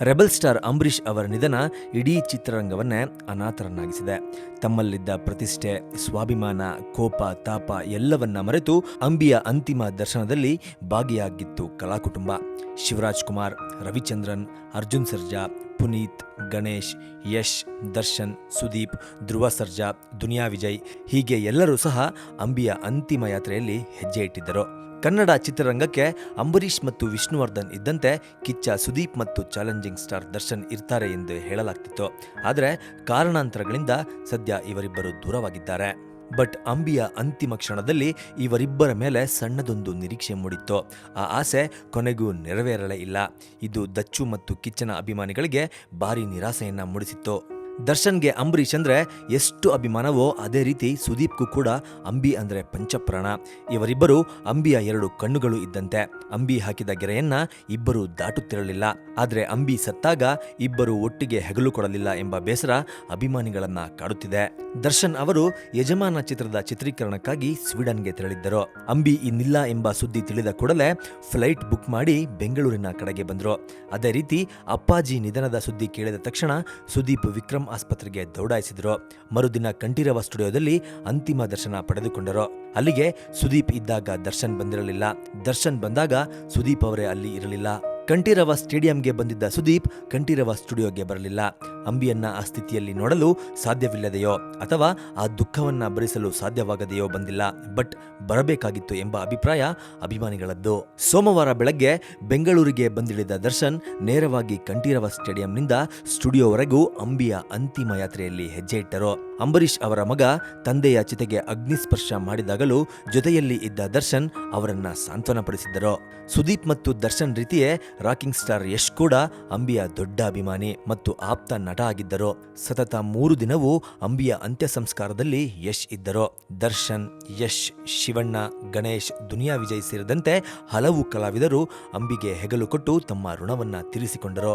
Rebel star Ambareesh ಅವರ ನಿಧನ ಇಡೀ ಚಿತ್ರರಂಗವನ್ನೇ ಅನಾಥರನ್ನಾಗಿಸಿದೆ. ತಮ್ಮಲ್ಲಿದ್ದ ಪ್ರತಿಷ್ಠೆ, ಸ್ವಾಭಿಮಾನ, ಕೋಪ, ತಾಪ ಎಲ್ಲವನ್ನ ಮರೆತು ಅಂಬಿಯ ಅಂತಿಮ ದರ್ಶನದಲ್ಲಿ ಭಾಗಿಯಾಗಿತ್ತು ಕಲಾಕುಟುಂಬ. ಶಿವರಾಜ್ ಕುಮಾರ್, ರವಿಚಂದ್ರನ್, ಅರ್ಜುನ್ ಸರ್ಜಾ, ಪುನೀತ್, ಗಣೇಶ್, ಯಶ್, ದರ್ಶನ್, ಸುದೀಪ್, ಧ್ರುವ ಸರ್ಜಾ, ದುನಿಯಾ ವಿಜಯ್ ಹೀಗೆ ಎಲ್ಲರೂ ಸಹ ಅಂಬಿಯ ಅಂತಿಮ ಯಾತ್ರೆಯಲ್ಲಿ ಹೆಜ್ಜೆ ಇಟ್ಟಿದ್ದರು. ಕನ್ನಡ ಚಿತ್ರರಂಗಕ್ಕೆ ಅಂಬರೀಷ್ ಮತ್ತು ವಿಷ್ಣುವರ್ಧನ್ ಇದ್ದಂತೆ ಕಿಚ್ಚ ಸುದೀಪ್ ಮತ್ತು ಚಾಲೆಂಜಿಂಗ್ ಸ್ಟಾರ್ ದರ್ಶನ್ ಇರ್ತಾರೆ ಎಂದು ಹೇಳಲಾಗ್ತಿತ್ತು. ಆದರೆ ಕಾರಣಾಂತರಗಳಿಂದ ಸದ್ಯ ಇವರಿಬ್ಬರು ದೂರವಾಗಿದ್ದಾರೆ. ಬಟ್ ಅಂಬಿಯ ಅಂತಿಮ ಕ್ಷಣದಲ್ಲಿ ಇವರಿಬ್ಬರ ಮೇಲೆ ಸಣ್ಣದೊಂದು ನಿರೀಕ್ಷೆ ಮೂಡಿತ್ತು. ಆ ಆಸೆ ಕೊನೆಗೂ ನೆರವೇರಲೇ ಇಲ್ಲ. ಇದು ದಚ್ಚು ಮತ್ತು ಕಿಚ್ಚನ ಅಭಿಮಾನಿಗಳಿಗೆ ಭಾರಿ ನಿರಾಸೆಯನ್ನ ಮೂಡಿಸಿತ್ತು. ದರ್ಶನ್ಗೆ ಅಂಬರೀಷ್ ಅಂದರೆ ಎಷ್ಟು ಅಭಿಮಾನವೋ ಅದೇ ರೀತಿ ಸುದೀಪ್ಗೂ ಕೂಡ ಅಂಬಿ ಅಂದ್ರೆ ಪಂಚಪ್ರಾಣ. ಇವರಿಬ್ಬರು ಅಂಬಿಯ ಎರಡು ಕಣ್ಣುಗಳು ಇದ್ದಂತೆ. ಅಂಬಿ ಹಾಕಿದ ಗೆರೆಯನ್ನ ಇಬ್ಬರು ದಾಟುತ್ತಿರಲಿಲ್ಲ. ಆದರೆ ಅಂಬಿ ಸತ್ತಾಗ ಇಬ್ಬರು ಒಟ್ಟಿಗೆ ಹೆಗಲು ಕೊಡಲಿಲ್ಲ ಎಂಬ ಬೇಸರ ಅಭಿಮಾನಿಗಳನ್ನ ಕಾಡುತ್ತಿದೆ. ದರ್ಶನ್ ಅವರು ಯಜಮಾನ ಚಿತ್ರದ ಚಿತ್ರೀಕರಣಕ್ಕಾಗಿ ಸ್ವೀಡನ್ಗೆ ತೆರಳಿದ್ದರು. ಅಂಬಿ ಇನ್ನಿಲ್ಲ ಎಂಬ ಸುದ್ದಿ ತಿಳಿದ ಕೂಡಲೇ ಫ್ಲೈಟ್ ಬುಕ್ ಮಾಡಿ ಬೆಂಗಳೂರಿನ ಕಡೆಗೆ ಬಂದರು. ಅದೇ ರೀತಿ ಅಪ್ಪಾಜಿ ನಿಧನದ ಸುದ್ದಿ ಕೇಳಿದ ತಕ್ಷಣ ಸುದೀಪ್ ವಿಕ್ರಮ್ ಆಸ್ಪತ್ರೆಗೆ ದೌಡಾಯಿಸಿದರು. ಮರುದಿನ ಕಂಠೀರವ ಸ್ಟುಡಿಯೋದಲ್ಲಿ ಅಂತಿಮ ದರ್ಶನ ಪಡೆದುಕೊಂಡರು. ಅಲ್ಲಿಗೆ ಸುದೀಪ್ ಇದ್ದಾಗ ದರ್ಶನ್ ಬಂದಿರಲಿಲ್ಲ. ದರ್ಶನ್ ಬಂದಾಗ ಸುದೀಪ್ ಅವರೇ ಅಲ್ಲಿ ಇರಲಿಲ್ಲ. ಕಂಠೀರವ ಸ್ಟೇಡಿಯಂಗೆ ಬಂದಿದ್ದ ಸುದೀಪ್ ಕಂಠೀರವ ಸ್ಟುಡಿಯೋಗೆ ಬರಲಿಲ್ಲ. ಅಂಬಿಯನ್ನ ಆ ಸ್ಥಿತಿಯಲ್ಲಿ ನೋಡಲು ಸಾಧ್ಯವಿಲ್ಲದೆಯೋ ಅಥವಾ ಆ ದುಃಖವನ್ನ ಭರಿಸಲು ಸಾಧ್ಯವಾಗದೆಯೋ ಬಂದಿಲ್ಲ. ಬಟ್ ಬರಬೇಕಾಗಿತ್ತು ಎಂಬ ಅಭಿಪ್ರಾಯ ಅಭಿಮಾನಿಗಳದ್ದು. ಸೋಮವಾರ ಬೆಳಗ್ಗೆ ಬೆಂಗಳೂರಿಗೆ ಬಂದಿಳಿದ ದರ್ಶನ್ ನೇರವಾಗಿ ಕಂಠೀರವ ಸ್ಟೇಡಿಯಂನಿಂದ ಸ್ಟುಡಿಯೋವರೆಗೂ ಅಂಬಿಯ ಅಂತಿಮ ಯಾತ್ರೆಯಲ್ಲಿ ಹೆಜ್ಜೆ ಇಟ್ಟರು. ಅಂಬರೀಷ್ ಅವರ ಮಗ ತಂದೆಯ ಚಿತೆಗೆ ಅಗ್ನಿಸ್ಪರ್ಶ ಮಾಡಿದಾಗಲೂ ಜೊತೆಯಲ್ಲಿ ಇದ್ದ ದರ್ಶನ್ ಅವರನ್ನ ಸಾಂತ್ವನಪಡಿಸಿದ್ದರು. ಸುದೀಪ್ ಮತ್ತು ದರ್ಶನ್ ರೀತಿಯೇ ರಾಕಿಂಗ್ ಸ್ಟಾರ್ ಯಶ್ ಕೂಡ ಅಂಬಿಯ ದೊಡ್ಡ ಅಭಿಮಾನಿ ಮತ್ತು ಆಪ್ತ ನಟ ಆಗಿದ್ದರು. ಸತತ ಮೂರು ದಿನವೂ ಅಂಬಿಯ ಅಂತ್ಯ ಸಂಸ್ಕಾರದಲ್ಲಿ ಯಶ್ ಇದ್ದರು. ದರ್ಶನ್, ಯಶ್, ಶಿವಣ್ಣ, ಗಣೇಶ್, ದುನಿಯಾ ವಿಜಯ್ ಸೇರಿದಂತೆ ಹಲವು ಕಲಾವಿದರು ಅಂಬಿಗೆ ಹೆಗಲು ಕೊಟ್ಟು ತಮ್ಮ ಋಣವನ್ನ ತೀರಿಸಿಕೊಂಡರು.